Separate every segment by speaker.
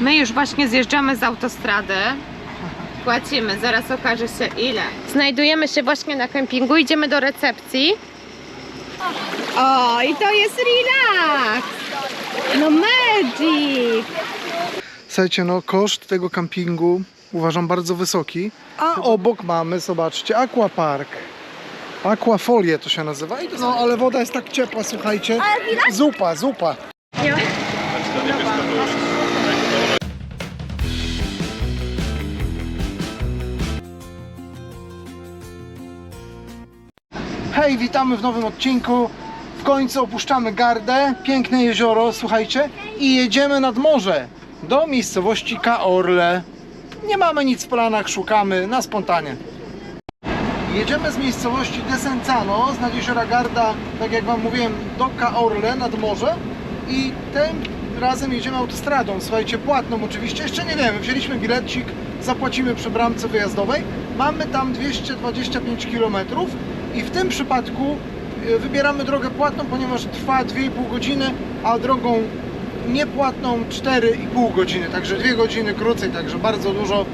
Speaker 1: My już właśnie zjeżdżamy z autostrady. Płacimy, zaraz okaże się ile. Znajdujemy się właśnie na kempingu, idziemy do recepcji. O, i to jest relax! No magic!
Speaker 2: Słuchajcie, no koszt tego kampingu uważam bardzo wysoki, a obok mamy, zobaczcie, aquapark. Aquafolie to się nazywa. No ale woda jest tak ciepła, słuchajcie. Zupa, zupa. Hej, witamy w nowym odcinku. W końcu opuszczamy Gardę, piękne jezioro, słuchajcie, i jedziemy nad morze. Do miejscowości Kaorle. Nie mamy nic w planach, szukamy na spontanie. Jedziemy z miejscowości Desenzano, z nad jeziora Garda, tak jak Wam mówiłem, do Kaorle nad morze. I tym razem jedziemy autostradą, słuchajcie, płatną oczywiście, jeszcze nie wiemy, wzięliśmy bilecik, zapłacimy przy bramce wyjazdowej, mamy tam 225 km i w tym przypadku e, wybieramy drogę płatną, ponieważ trwa 2,5 godziny, a drogą niepłatną 4,5 godziny, także 2 godziny krócej, także bardzo dużo.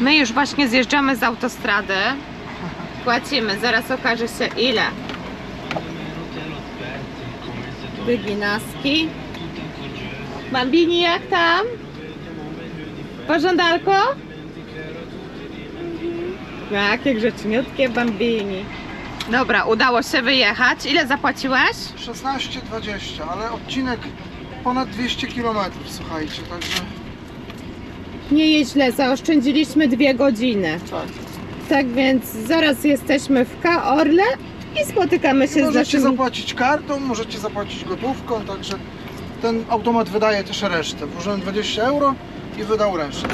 Speaker 1: My już właśnie zjeżdżamy z autostrady. Płacimy, zaraz okaże się ile. Wyginaski. Bambini, jak tam? Pożądalko? Jakie grzeczniutkie bambini. Dobra, udało się wyjechać. Ile zapłaciłeś?
Speaker 2: 16,20, ale odcinek ponad 200 km, słuchajcie, także
Speaker 1: Nie jest źle, zaoszczędziliśmy dwie godziny.
Speaker 2: tak.
Speaker 1: Tak więc zaraz jesteśmy w Kaorle i spotykamy się z
Speaker 2: Możecie
Speaker 1: naszymi...
Speaker 2: zapłacić kartą, możecie zapłacić gotówką, także ten automat wydaje też resztę. Włożyłem 20 euro i wydał resztę.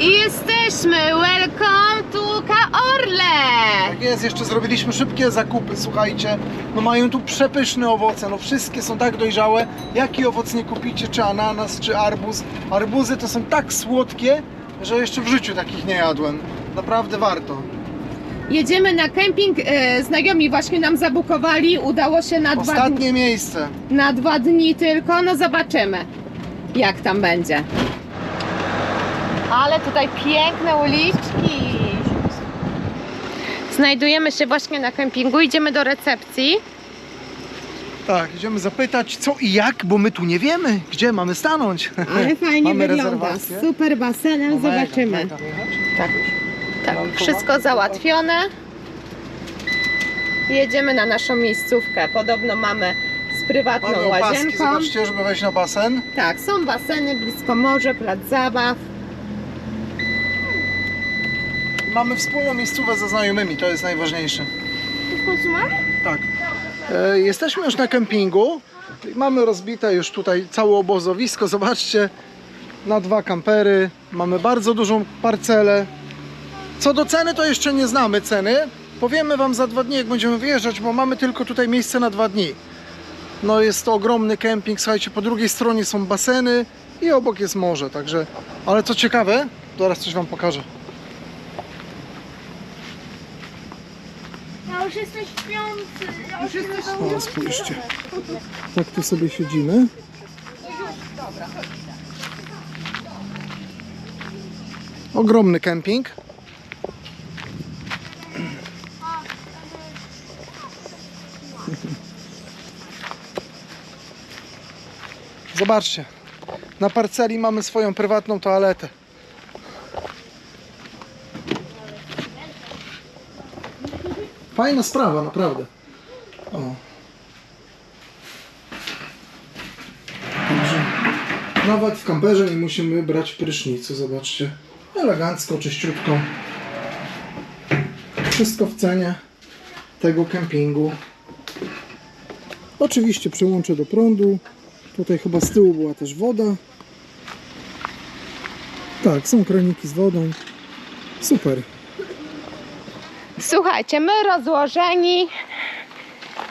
Speaker 1: I jesteśmy! Welcome to Kaorle!
Speaker 2: Tak jest, jeszcze zrobiliśmy szybkie zakupy, słuchajcie. No mają tu przepyszne owoce, no wszystkie są tak dojrzałe. Jaki owoc nie kupicie, czy ananas, czy arbuz. Arbuzy to są tak słodkie, że jeszcze w życiu takich nie jadłem. Naprawdę warto.
Speaker 1: Jedziemy na kemping. E, znajomi właśnie nam zabukowali. Udało się na dwa, dni,
Speaker 2: Ostatnie miejsce.
Speaker 1: na dwa dni tylko. No zobaczymy, jak tam będzie. Ale tutaj piękne uliczki. Znajdujemy się właśnie na kempingu. Idziemy do recepcji.
Speaker 2: Tak, idziemy zapytać co i jak, bo my tu nie wiemy, gdzie mamy stanąć.
Speaker 1: Ale fajnie
Speaker 2: Mamy
Speaker 1: wygląda.
Speaker 2: rezerwację?
Speaker 1: Super basenem.
Speaker 2: No
Speaker 1: Zobaczymy.
Speaker 2: mega.
Speaker 1: Tak. Tak,
Speaker 2: Lalkowa?
Speaker 1: wszystko załatwione. Jedziemy na naszą miejscówkę. Podobno mamy z prywatną
Speaker 2: Mamy opaski,
Speaker 1: łazienką.
Speaker 2: zobaczcie, żeby wejść na basen.
Speaker 1: Tak, są baseny blisko morza, plac zabaw.
Speaker 2: Mamy wspólną miejscówę ze znajomymi, to jest najważniejsze.
Speaker 1: W końcu mamy?
Speaker 2: Tak. E, jesteśmy już na kempingu. Mamy rozbite już tutaj całe obozowisko. Zobaczcie, na dwa kampery. Mamy bardzo dużą parcelę. Co do ceny, to jeszcze nie znamy ceny. Powiemy Wam za dwa dni, jak będziemy wyjeżdżać, bo mamy tylko tutaj miejsce na dwa dni. No jest to ogromny kemping, słuchajcie, po drugiej stronie są baseny i obok jest morze, także... Ale co ciekawe, zaraz coś Wam pokażę.
Speaker 3: Już jesteś śpiący. Ja już jesteś
Speaker 2: O, spójrzcie. Tak tu sobie siedzimy. Ogromny kemping. Zobaczcie. Na parceli mamy swoją prywatną toaletę. Fajna sprawa, naprawdę. O. Nawet w kamperze nie musimy brać prysznicu, zobaczcie. Elegancko, czyściutko. Wszystko w cenie tego kempingu. Oczywiście przyłączę do prądu. Tutaj chyba z tyłu była też woda. Tak, są kraniki z wodą. Super.
Speaker 1: Słuchajcie, my rozłożeni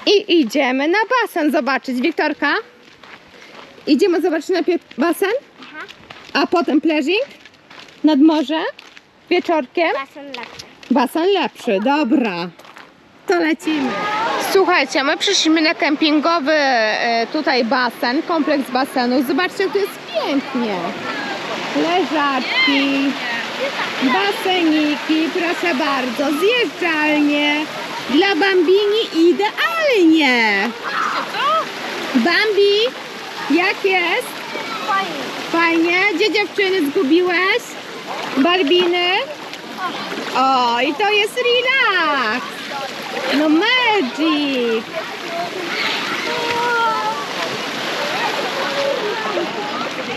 Speaker 1: i idziemy na basen zobaczyć. Wiktorka, idziemy zobaczyć najpierw basen, a potem pleasing nad morze, wieczorkiem.
Speaker 3: basen lepszy.
Speaker 1: Basen lepszy, dobra. To lecimy. Słuchajcie, my przyszliśmy na kempingowy e, tutaj basen, kompleks basenów. Zobaczcie, jak to jest pięknie. Leżaczki, baseniki, proszę bardzo, zjeżdżalnie. Dla Bambini idealnie. Bambi, jak jest? Fajnie. Gdzie dziewczyny zgubiłeś? Barbiny? O, i to jest relax. No magic.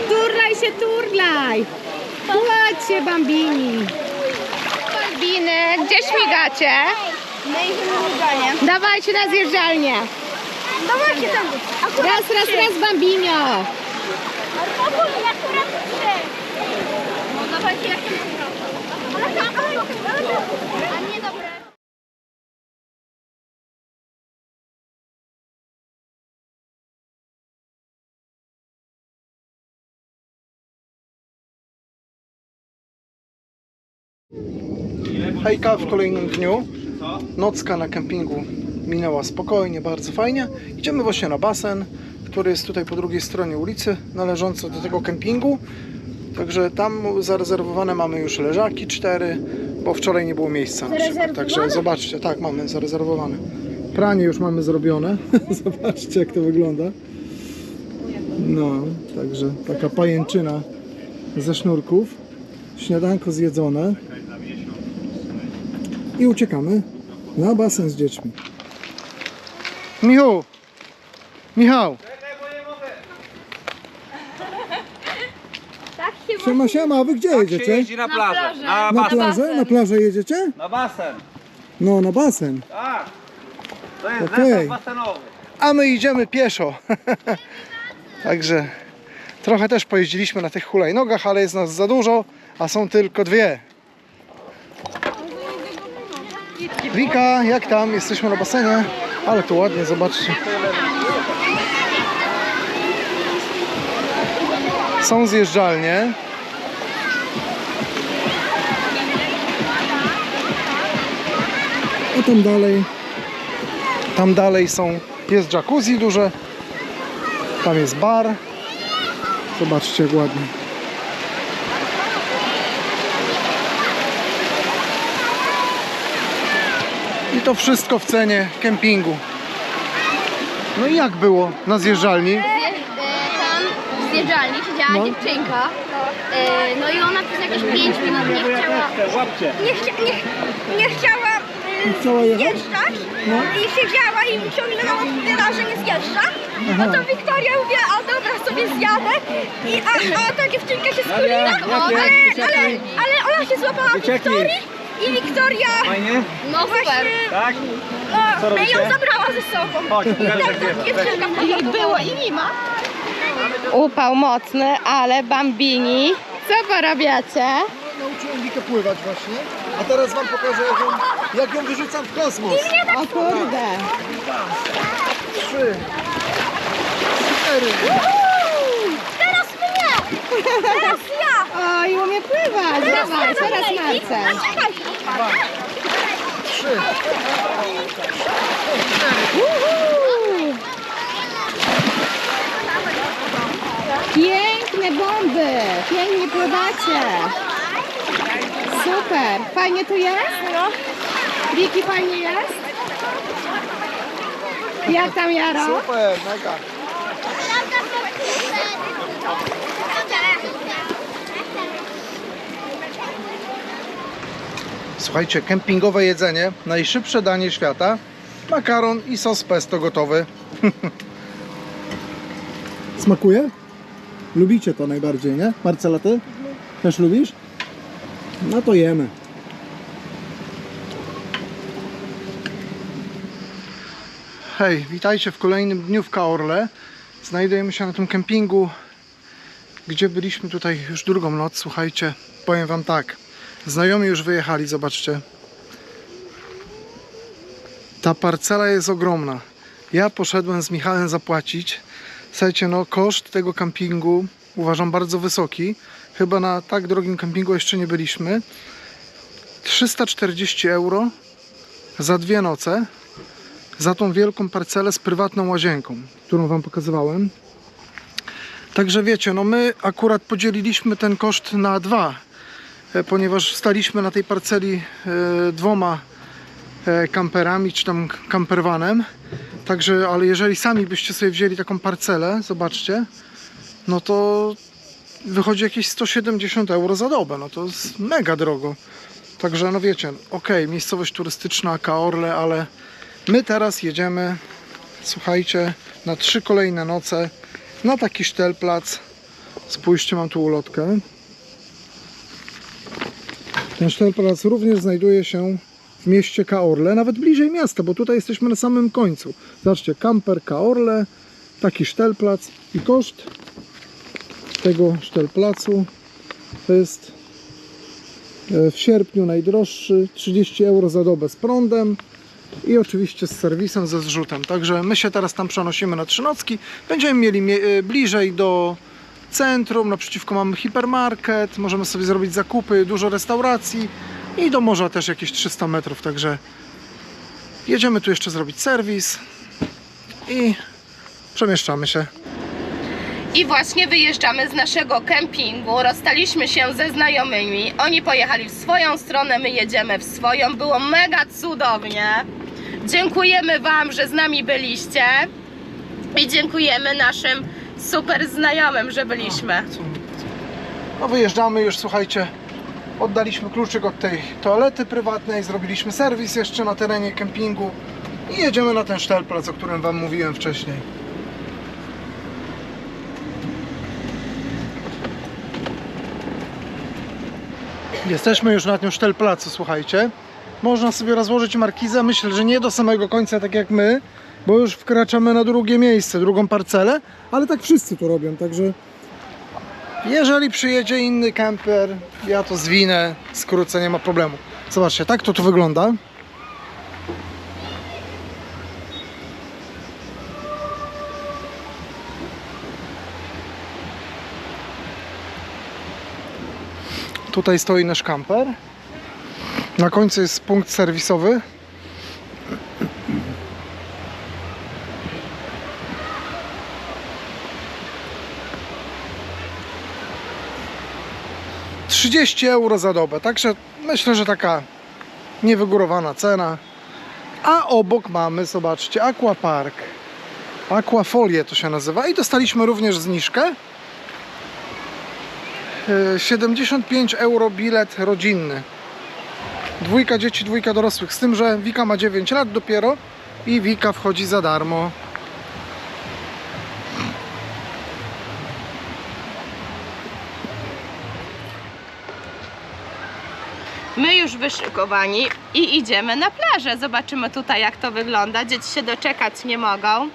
Speaker 1: Turlaj się, turlaj. Się, bambini. Bambiny, gdzie śmigacie?
Speaker 3: My idziemy na.
Speaker 1: Dawajcie na zjeżdżalnię.
Speaker 3: Dawajcie tam.
Speaker 1: Raz, raz, raz, bambinio.
Speaker 3: Spokój, akurat trzy. No dawajcie jak
Speaker 2: Hejka w kolejnym dniu. Nocka na kempingu minęła spokojnie, bardzo fajnie. Idziemy właśnie na basen, który jest tutaj po drugiej stronie ulicy, należący do tego kempingu. Także tam zarezerwowane mamy już leżaki cztery, bo wczoraj nie było miejsca. Na przykład. Także zobaczcie, tak, mamy zarezerwowane. Pranie już mamy zrobione. Zobaczcie, jak to wygląda. No, także taka pajęczyna ze sznurków. Śniadanko zjedzone. I uciekamy na basen z dziećmi. Michał! Michał!
Speaker 3: Tak się
Speaker 2: Siema, siema, a wy gdzie
Speaker 4: się
Speaker 2: jedziecie?
Speaker 4: jeździ na plażę. Na,
Speaker 2: Na
Speaker 4: basen.
Speaker 2: plażę? Na plażę jedziecie?
Speaker 4: Na basen.
Speaker 2: No, na basen.
Speaker 4: Tak. To jest
Speaker 2: Okej.
Speaker 4: zestaw basenowy.
Speaker 2: A my idziemy pieszo. Także trochę też pojeździliśmy na tych hulajnogach, ale jest nas za dużo, a są tylko dwie. Wika, jak tam? Jesteśmy na basenie. Ale to ładnie, zobaczcie. Są zjeżdżalnie. A tam dalej tam dalej są, jest jacuzzi duże, tam jest bar. Zobaczcie jak ładnie. To wszystko w cenie kempingu. No i jak było na zjeżdżalni?
Speaker 3: Tam w zjeżdżalni siedziała
Speaker 2: No.
Speaker 3: dziewczynka. E, no i ona przez jakieś 5 minut nie chciała. Nie, chcia, nie, nie chciała e,
Speaker 2: Chciała jechać?
Speaker 3: zjeżdżać
Speaker 2: No.
Speaker 3: i siedziała i ciągle nam że nie zjeżdża. No to Wiktoria mówi, a dobra, sobie zjadę. I, a, a ta dziewczynka się skuliła,
Speaker 4: jakie?
Speaker 3: ale, ale, ale ona się złapała? Wiktorii i Wiktoria
Speaker 4: Fajnie?
Speaker 3: no super.
Speaker 4: Tak?
Speaker 3: O,
Speaker 4: Co
Speaker 3: my ją
Speaker 4: robicie?
Speaker 3: zabrała ze sobą.
Speaker 4: Chodź, pokażę
Speaker 3: Tak,
Speaker 4: jak
Speaker 3: tak,
Speaker 1: I było i nie ma. Upał mocny, ale bambini. Co porabiacie?
Speaker 2: Nauczyłem Wikę pływać właśnie, a teraz wam pokażę jak ją, jak ją wyrzucam w kosmos.
Speaker 1: O kurde.
Speaker 2: Trzy, cztery.
Speaker 3: Teraz mnie! Teraz ja!
Speaker 1: Oj, umie pływać. Dawaj, teraz Marcel.
Speaker 3: Czekaj!
Speaker 2: Trzy.
Speaker 1: Uhu. Piękne bomby. Pięknie pływacie. Super. Fajnie tu jest? Wiki, fajnie jest? Jak tam Jaro?
Speaker 2: Super, mega. Słuchajcie, kempingowe jedzenie, najszybsze danie świata. Makaron i sos pesto gotowy. Smakuje? Lubicie to najbardziej, nie? Marcela, ty? Też lubisz? No to jemy. Hej, witajcie w kolejnym dniu w Kaorle. Znajdujemy się na tym kempingu, gdzie byliśmy tutaj już drugą noc. Słuchajcie, powiem wam tak. Znajomi już wyjechali, zobaczcie. Ta parcela jest ogromna. Ja poszedłem z Michałem zapłacić. Słuchajcie, no koszt tego kempingu uważam bardzo wysoki. Chyba na tak drogim kempingu jeszcze nie byliśmy. 340 euro za dwie noce. za tą wielką parcelę z prywatną łazienką, którą Wam pokazywałem. Także wiecie, no my akurat podzieliliśmy ten koszt na dwa, ponieważ staliśmy na tej parceli e, dwoma e, kamperami, czy tam campervanem. Także, ale jeżeli sami byście sobie wzięli taką parcelę, zobaczcie, no to wychodzi jakieś 170 euro za dobę, no to jest mega drogo. Także no wiecie, okej, miejscowość turystyczna, Kaorle, ale my teraz jedziemy, słuchajcie, na trzy kolejne noce na taki sztelplac. Spójrzcie, mam tu ulotkę. Ten sztelplac również znajduje się w mieście Kaorle, nawet bliżej miasta, bo tutaj jesteśmy na samym końcu. Zobaczcie, kamper Kaorle, taki sztelplac i koszt tego sztelplacu to jest e, w sierpniu najdroższy 30 euro za dobę z prądem i oczywiście z serwisem ze zrzutem. Także my się teraz tam przenosimy na trzynocki. Będziemy mieli mie- e, bliżej do centrum, naprzeciwko mamy hipermarket, możemy sobie zrobić zakupy, dużo restauracji i do morza też jakieś 300 metrów, także jedziemy tu jeszcze zrobić serwis i przemieszczamy się.
Speaker 1: I właśnie wyjeżdżamy z naszego kempingu. Rozstaliśmy się ze znajomymi. Oni pojechali w swoją stronę, my jedziemy w swoją. Było mega cudownie. Dziękujemy Wam, że z nami byliście. I dziękujemy naszym super znajomym, że byliśmy.
Speaker 2: No wyjeżdżamy już, słuchajcie, oddaliśmy kluczyk od tej toalety prywatnej, zrobiliśmy serwis jeszcze na terenie kempingu i jedziemy na ten sztelplac, o którym Wam mówiłem wcześniej. Jesteśmy już na tym sztelplacu, słuchajcie. Można sobie rozłożyć markizę, myślę, że nie do samego końca, tak jak my, bo już wkraczamy na drugie miejsce, drugą parcelę, ale tak wszyscy to robią, także jeżeli przyjedzie inny camper, ja to zwinę, skrócę, nie ma problemu. Zobaczcie, tak to tu wygląda. Tutaj stoi nasz camper. Na końcu jest punkt serwisowy. Trzydzieści euro za dobę, także myślę, że taka niewygórowana cena. A obok mamy, zobaczcie, aquapark. Aquafolię to się nazywa i dostaliśmy również zniżkę. E, 75 euro bilet rodzinny. Dwójka dzieci, dwójka dorosłych. Z tym, że Wika ma 9 lat dopiero i Wika wchodzi za darmo.
Speaker 1: My już wyszykowani i idziemy na plażę. Zobaczymy tutaj jak to wygląda. Dzieci się doczekać nie mogą.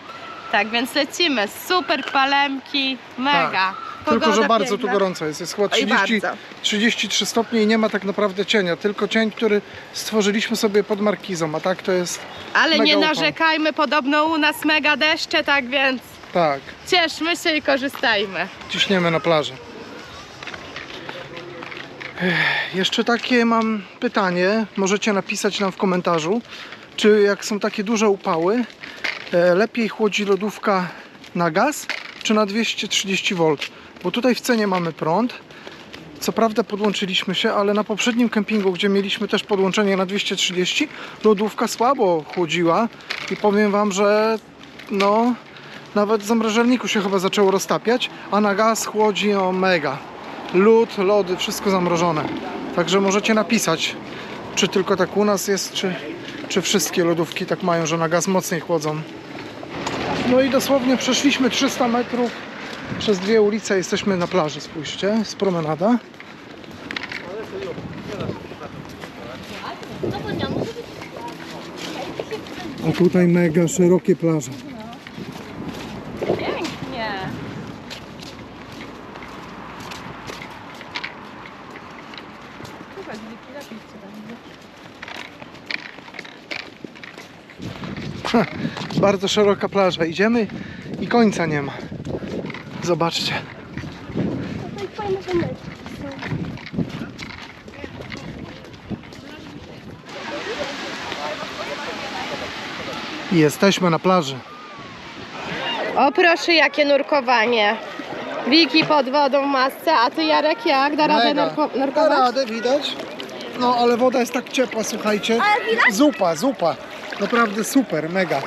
Speaker 1: Tak więc lecimy. Super palemki, mega.
Speaker 2: Tak.
Speaker 1: Pogoda
Speaker 2: Tylko, że bardzo
Speaker 1: piękna.
Speaker 2: tu gorąco jest. Jest chyba
Speaker 1: Oj,
Speaker 2: 30,
Speaker 1: bardzo.
Speaker 2: 33 stopnie i nie ma tak naprawdę cienia. Tylko cień, który stworzyliśmy sobie pod markizą, a tak to jest
Speaker 1: Ale nie narzekajmy, podobno u nas mega deszcze, tak więc
Speaker 2: tak.
Speaker 1: cieszmy się i korzystajmy.
Speaker 2: ciśniemy na plażę. Jeszcze takie mam pytanie, możecie napisać nam w komentarzu, czy jak są takie duże upały, e, lepiej chłodzi lodówka na gaz, czy na 230 V? Bo tutaj w cenie mamy prąd. Co prawda podłączyliśmy się, ale na poprzednim kempingu, gdzie mieliśmy też podłączenie na 230, lodówka słabo chłodziła i powiem Wam, że no nawet w zamrażalniku się chyba zaczęło roztapiać, a na gaz chłodzi o mega. Lód, lody, wszystko zamrożone. Także możecie napisać, czy tylko tak u nas jest, czy, czy wszystkie lodówki tak mają, że na gaz mocniej chłodzą. No i dosłownie przeszliśmy 300 metrów przez dwie ulice, jesteśmy na plaży, spójrzcie, z promenada. A tutaj mega szerokie plaże.
Speaker 1: Pięknie.
Speaker 2: Bardzo szeroka plaża. Idziemy i końca nie ma. Zobaczcie. I jesteśmy na plaży.
Speaker 1: O proszę, jakie nurkowanie. Wiki pod wodą w masce, a ty Jarek jak? Da radę
Speaker 2: Mega.
Speaker 1: nurko-
Speaker 2: Da
Speaker 1: nurkować?
Speaker 2: radę, widać. No ale woda jest tak ciepła, słuchajcie.
Speaker 3: Ale widać?
Speaker 2: Zupa, zupa. Naprawdę super, mega.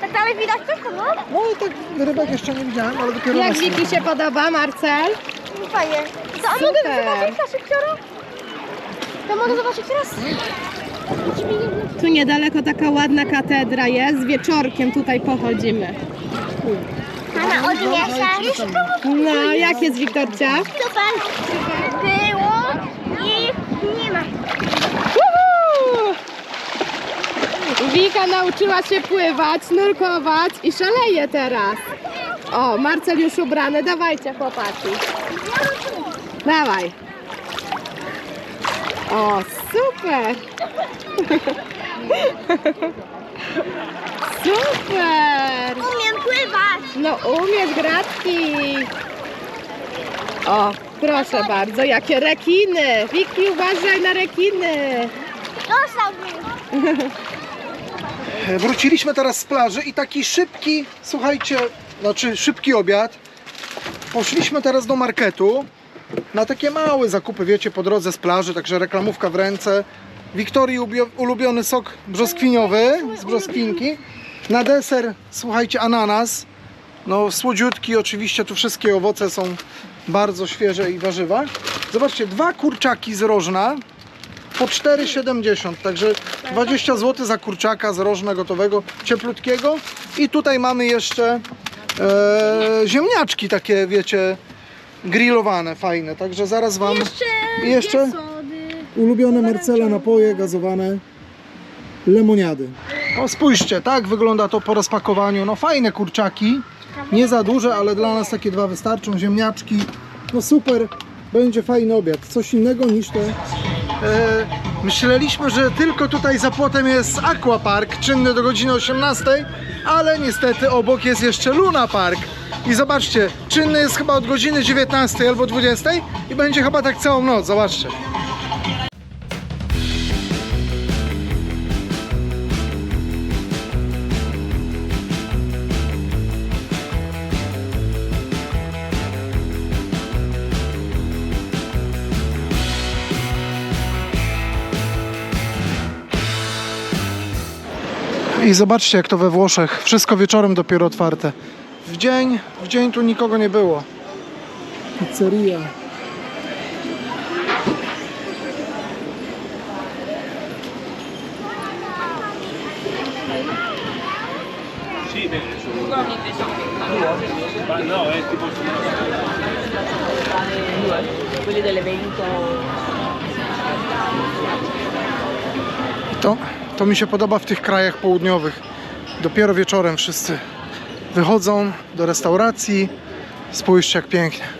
Speaker 3: Tak dalej widać tylko, no?
Speaker 2: No i tak rybek jeszcze nie widziałem, ale dopiero
Speaker 1: Jak Wiki się podoba, Marcel?
Speaker 3: Fajnie. To a mogę
Speaker 1: Super.
Speaker 3: zobaczyć na szybcioro? To mogę zobaczyć teraz?
Speaker 1: Tu niedaleko taka ładna katedra jest, wieczorkiem tutaj pochodzimy.
Speaker 3: Mama, odniesie.
Speaker 1: No, jak jest Wiktorcia?
Speaker 3: Super. Było i nie ma.
Speaker 1: Uhu! Wika nauczyła się pływać, nurkować i szaleje teraz. O, Marcel już ubrany, dawajcie chłopaki. Dawaj. O, super. Super.
Speaker 3: Umiem pływać.
Speaker 1: No umiesz, gratki. O, proszę bardzo, jakie rekiny. Wiki, uważaj na rekiny.
Speaker 3: Dostałbym.
Speaker 2: Wróciliśmy teraz z plaży i taki szybki, słuchajcie, znaczy szybki obiad. Poszliśmy teraz do marketu na takie małe zakupy, wiecie, po drodze z plaży, także reklamówka w ręce. Wiktorii ubio- ulubiony sok brzoskwiniowy z brzoskwinki. Na deser, słuchajcie, ananas. No słodziutki, oczywiście tu wszystkie owoce są bardzo świeże i warzywa. Zobaczcie, dwa kurczaki z rożna po 4,70, także 20 zł za kurczaka z rożna gotowego, cieplutkiego. I tutaj mamy jeszcze e, ziemniaczki takie, wiecie, grillowane, fajne. Także zaraz Wam I jeszcze ulubione Marcela napoje gazowane, lemoniady. O spójrzcie, tak wygląda to po rozpakowaniu. No fajne kurczaki, nie za duże, ale dla nas takie dwa wystarczą. Ziemniaczki, no super, będzie fajny obiad. Coś innego niż te myśleliśmy, że tylko tutaj za płotem jest Aquapark, czynny do godziny 18, ale niestety obok jest jeszcze Luna Park. I zobaczcie, czynny jest chyba od godziny 19 albo 20 i będzie chyba tak całą noc, zobaczcie. I zobaczcie jak to we Włoszech, wszystko wieczorem dopiero otwarte. W dzień, w dzień tu nikogo nie było. Pizzeria.
Speaker 4: No, è tipo
Speaker 5: quelli dell'evento
Speaker 2: To, to mi się podoba w tych krajach południowych. Dopiero wieczorem wszyscy wychodzą do restauracji. Spójrzcie jak pięknie.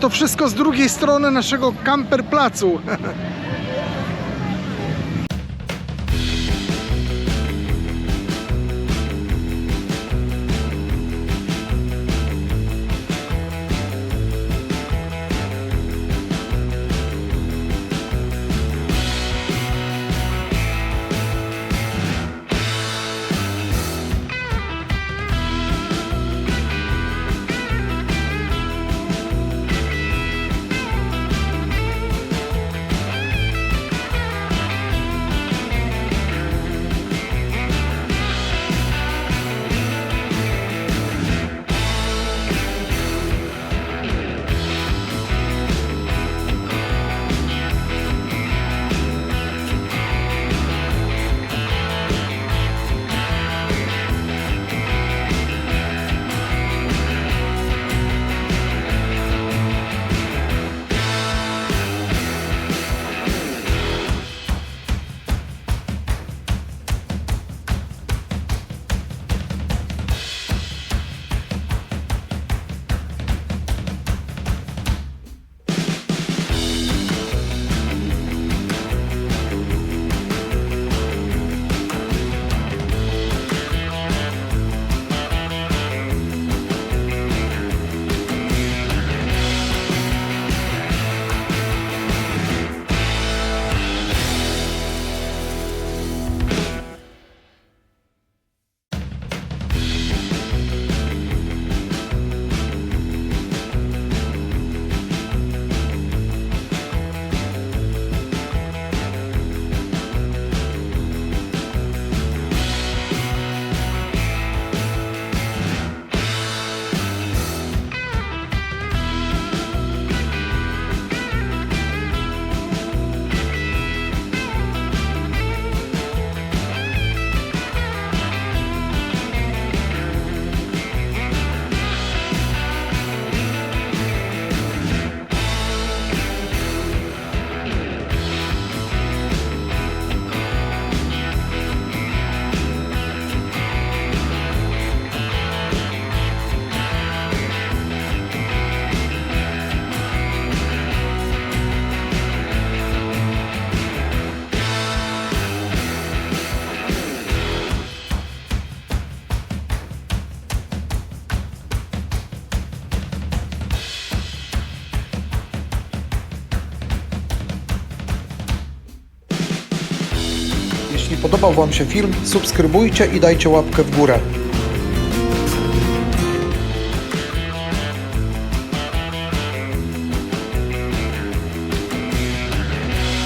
Speaker 2: To wszystko z drugiej strony naszego kamperplacu. Jeśli podobał Wam się film, subskrybujcie i dajcie łapkę w górę.